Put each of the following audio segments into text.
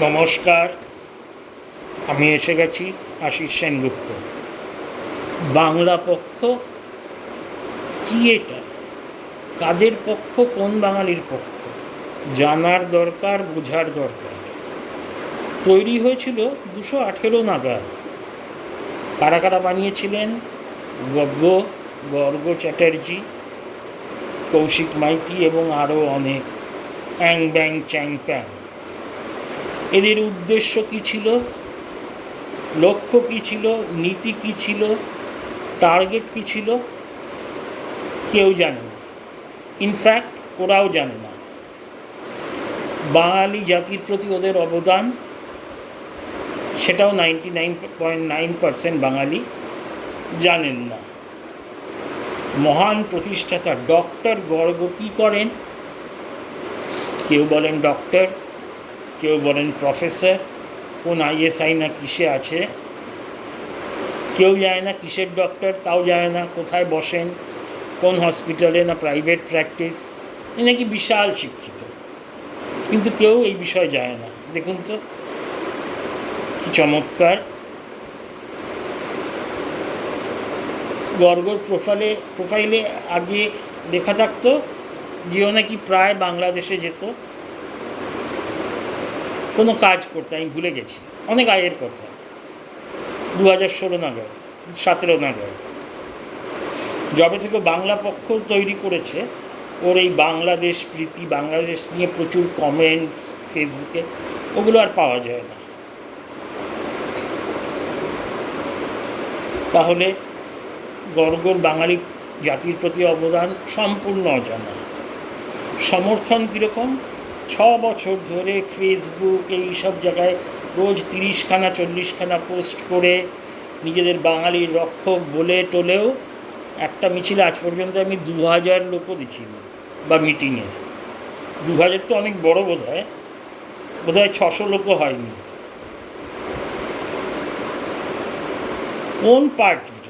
নমস্কার, আমি এসে গেছি আশিস সেনগুপ্ত। বাংলা পক্ষ, কি এটা? কাদের পক্ষ? কোন বাঙালির পক্ষ? জানার দরকার, বোঝার দরকার। তৈরি হয়েছিল দুশো আঠেরো নাগাদ। কারা কারা বানিয়েছিলেন? গগ্গ, গর্গ চ্যাটার্জি, কৌশিক মাইতি এবং আরও অনেক। অ্যাং ব্যাং, চ্যাং প্যাং। এদের উদ্দেশ্য কী ছিল? লক্ষ্য কী ছিল? নীতি কী ছিল? টার্গেট কী ছিল? কেউ জানে না। ইনফ্যাক্ট ওরাও জানে না। বাঙালি জাতির প্রতি ওদের অবদান, সেটাও ninety nine point nine percent Bangali জানেন না। মহান প্রতিষ্ঠাতা ডক্টর গর্গ কী করেন? কেউ বলেন ডক্টর কেউ বলেন প্রফেসর, কোন আইএসআই না কিসে আছে? কেউ যায় না কিসের ডক্টর তাও যায় না কোথায় বসেন, কোন হসপিটালে না প্রাইভেট প্র্যাকটিস এ নাকি বিশাল শিক্ষিত। কিন্তু কেউ এই বিষয়ে যায় না। দেখুন তো, কি চমৎকার। গর্গর প্রোফাইলে প্রোফাইলে আগে লেখা থাকতো, যে ও নাকি প্রায় বাংলাদেশে যেত। কোনো কাজ করতে, আমি ভুলে গেছি। অনেক আয়ের কথা দু হাজার ষোলো নাগাদ, সতেরো নাগাদ। যবে থেকে বাংলা পক্ষ তৈরি করেছে, ওর এই বাংলাদেশ প্রীতি, বাংলাদেশ নিয়ে প্রচুর কমেন্টস ফেসবুকে ওগুলো আর পাওয়া যায় না। তাহলে গর্গর বাঙালি জাতির প্রতি অবদান সম্পূর্ণ অজানা। সমর্থন কীরকম? ছ বছর ধরে ফেসবুক এই সব জায়গায় রোজ তিরিশখানা, চল্লিশখানা পোস্ট করে নিজেদের বাঙালির রক্ষক বলে টোলেও একটা মিছিল আজ পর্যন্ত আমি দু হাজার লোকও দেখিনি বা মিটিংয়ে দু হাজার তো অনেক বড় বোধ হয় বোধ হয় ছশো লোকও হয়নি। কোন পার্টির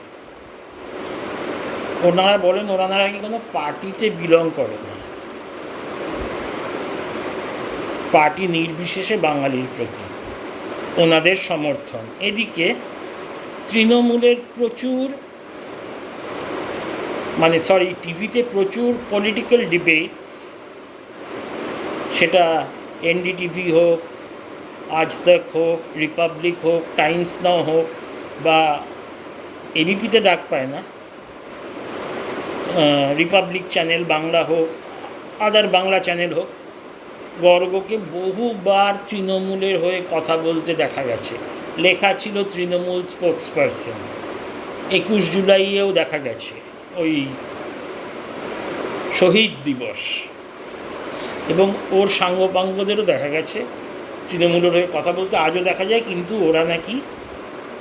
ওনারা বলেন, ওনারা কি কোনো পার্টিতে বিলং করে না পার্টি নির্বিশেষে বাঙালির প্রতি। ওনাদের সমর্থন। এদিকে তৃণমূলের প্রচুর মানে সরি টিভিতে প্রচুর পলিটিক্যাল ডিবেটস সেটা এনডিটিভি হোক, আজ তক হোক রিপাবলিক হোক টাইমস নাও হোক বা এবিপিতে ডাক পায় না। রিপাবলিক চ্যানেল বাংলা হোক আদার বাংলা চ্যানেল হোক। গর্গকে বহুবার তৃণমূলের হয়ে কথা বলতে দেখা গেছে। লেখা ছিল তৃণমূল স্পোক্স পারসন একুশ জুলাইয়েও দেখা গেছে ওই শহীদ দিবস। এবং ওর সাঙ্গপাঙ্গদেরও দেখা গেছে। তৃণমূলের হয়ে কথা বলতে আজও দেখা যায়, কিন্তু ওরা নাকি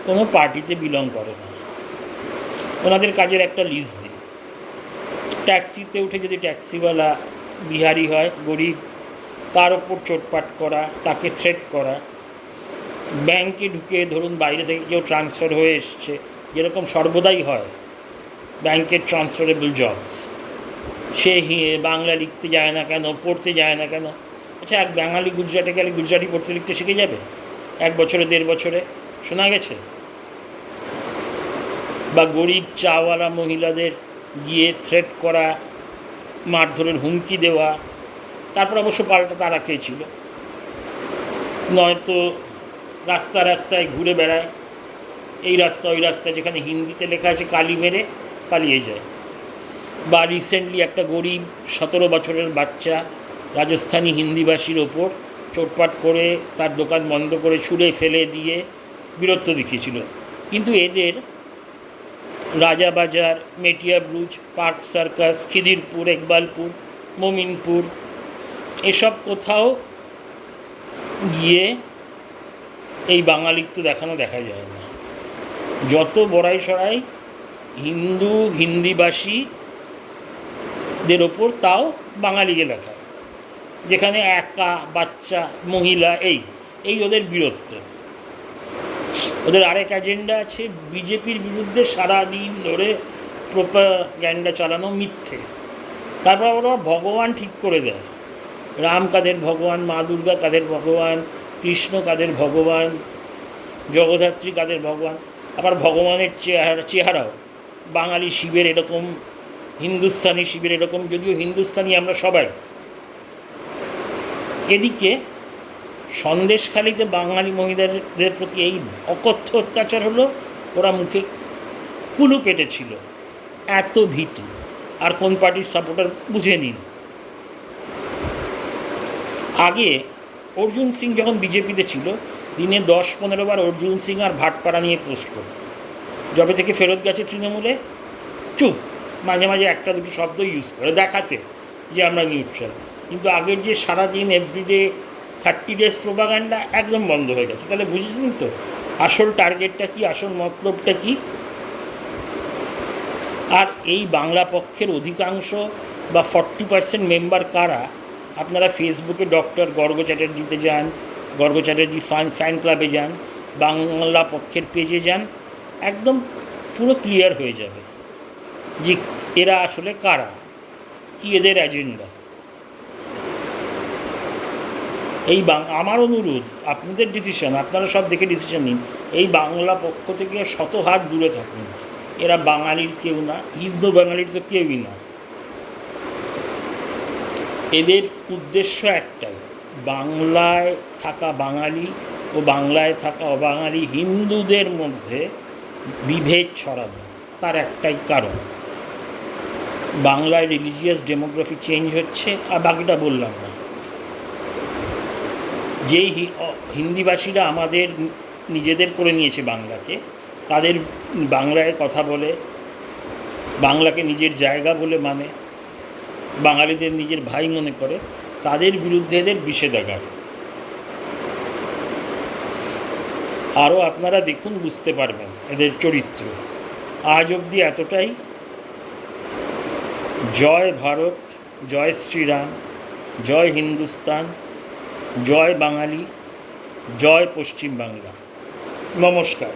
কোনো পার্টিতে বিলং করে না। ওনাদের কাজের একটা লিস্ট দিই ট্যাক্সিতে উঠে যদি ট্যাক্সিওয়ালা বিহারি হয়, গরিব তার ওপর চোটপাট করা, তাকে থ্রেট করা। ব্যাংকে ঢুকে ধরুন বাইরে থেকে কেউ ট্রান্সফার হয়ে এসছে, যেরকম সর্বদাই হয়। ব্যাংকের ট্রান্সফারেবল জবস সে হিয়ে বাংলা লিখতে যায় না কেন, পড়তে যায় না কেন? আচ্ছা এক বাঙালি গুজরাটে গেলে গুজরাটি পড়তে লিখতে শিখে যাবে? এক বছরে, দেড় বছরে? শোনা গেছে? বা গরিব চাওয়ালা মহিলাদের গিয়ে থ্রেট করা, মারধরের হুমকি দেওয়া তারপর অবশ্য পাল্টা তারা খেয়েছিল। নয়তো রাস্তা রাস্তায় ঘুরে বেড়ায়। এই রাস্তা, ওই রাস্তা যেখানে হিন্দিতে লেখা আছে, কালি মেরে পালিয়ে যায়। বা রিসেন্টলি একটা গরিব সতেরো বছরের বাচ্চা রাজস্থানী হিন্দিভাষীর ওপর চোটপাট করে তার দোকান বন্ধ করে ছুঁড়ে ফেলে দিয়ে বীরত্ব দেখিয়েছিল। কিন্তু এদের Rajabazar Metiabruz Park Circus, Khidirpur, Ekbalpur, Mominpur এসব কোথাও গিয়ে এই বাঙালিত্ব দেখানো দেখা যায় না। যত বড়াই সরাই হিন্দু হিন্দিভাষীদের ওপর তাও বাঙালি এলাকা যেখানে একা, বাচ্চা, মহিলা, এই এই ওদের বীরত্ব। ওদের আরেক এজেন্ডা আছে বিজেপির বিরুদ্ধে সারাদিন ধরে প্রোপাগ্যান্ডা চালানো মিথ্যে। তারপর ওরা ভগবান ঠিক করে দেয়। রাম কাদের ভগবান, মা দুর্গা কাদের ভগবান, কৃষ্ণ কাদের ভগবান, জগদ্ধাত্রী কাদের ভগবান, আবার ভগবানের চেহারা, চেহারাও। বাঙালি শিবের এরকম, হিন্দুস্তানি শিবের এরকম, যদিও হিন্দুস্তানি আমরা সবাই। এদিকে সন্দেশখালিতে বাঙালি মহিলাদের প্রতি এই অকথ্য অত্যাচার হলো, ওরা মুখে কুলু পেটেছিল। এত ভীতু। আর কোন পার্টির সাপোর্টার বুঝে নিন। আগে অর্জুন সিং যখন বিজেপিতে ছিল, দিনে দশ পনেরো বার অর্জুন সিং আর ভাটপাড়া নিয়ে পোস্ট করত। যবে থেকে ফেরত গেছে তৃণমূলে, চুপ, মাঝে মাঝে একটা দুটো শব্দ ইউজ করে, দেখাতে যে আমরা নিউট্রাল কিন্তু আগের যে সারাদিন এভরিডে থার্টি ডেজ প্রোপাগান্ডা একদম বন্ধ হয়ে গেছে। তাহলে বুঝেছেন তো, আসল টার্গেটটা কি, আসল মতলবটা কি? আর এই বাংলা পক্ষের অধিকাংশ বা ফর্টি পার্সেন্ট মেম্বার কারা আপনারা ফেসবুকে ডক্টর গর্গ চ্যাটার্জিতে যান, গর্গ চ্যাটার্জি ফান ফ্যান ক্লাবে যান, বাংলা পক্ষের পেজে যান, একদম পুরো ক্লিয়ার হয়ে যাবে যে এরা আসলে কারা, কি এদের এজেন্ডা এই বাং, আমার অনুরোধ, আপনাদের ডিসিশন আপনারা সব দেখে ডিসিশন নিন, এই বাংলা পক্ষ থেকে শত হাত দূরে থাকুন। এরা বাঙালির কেউ না, হিন্দু বাঙালির তো কেউই না। এদের উদ্দেশ্য একটাই, বাংলায় থাকা বাঙালি ও বাংলায় থাকা অবাঙালি হিন্দুদের মধ্যে বিভেদ ছড়ানো, তার একটাই কারণ। বাংলায় রিলিজিয়াস ডেমোগ্রাফি চেঞ্জ হচ্ছে, আর বাকিটা বললাম না। যেই হিন্দিভাষীরা আমাদের নিজেদের করে নিয়েছে বাংলাকে, তাদের বাংলায় কথা বলে, বাংলাকে নিজের জায়গা বলে মানে বাঙালিদের নিজের ভাই মনে করে, তাদের বিরুদ্ধে এদের বিষেধাগার। আরও আপনারা দেখুন, বুঝতে পারবেন এদের চরিত্র। আজ অবধি এতটাই। জয় ভারত, জয় শ্রীরাম, জয় হিন্দুস্তান, জয় বাঙালি, জয় পশ্চিম বাংলা নমস্কার।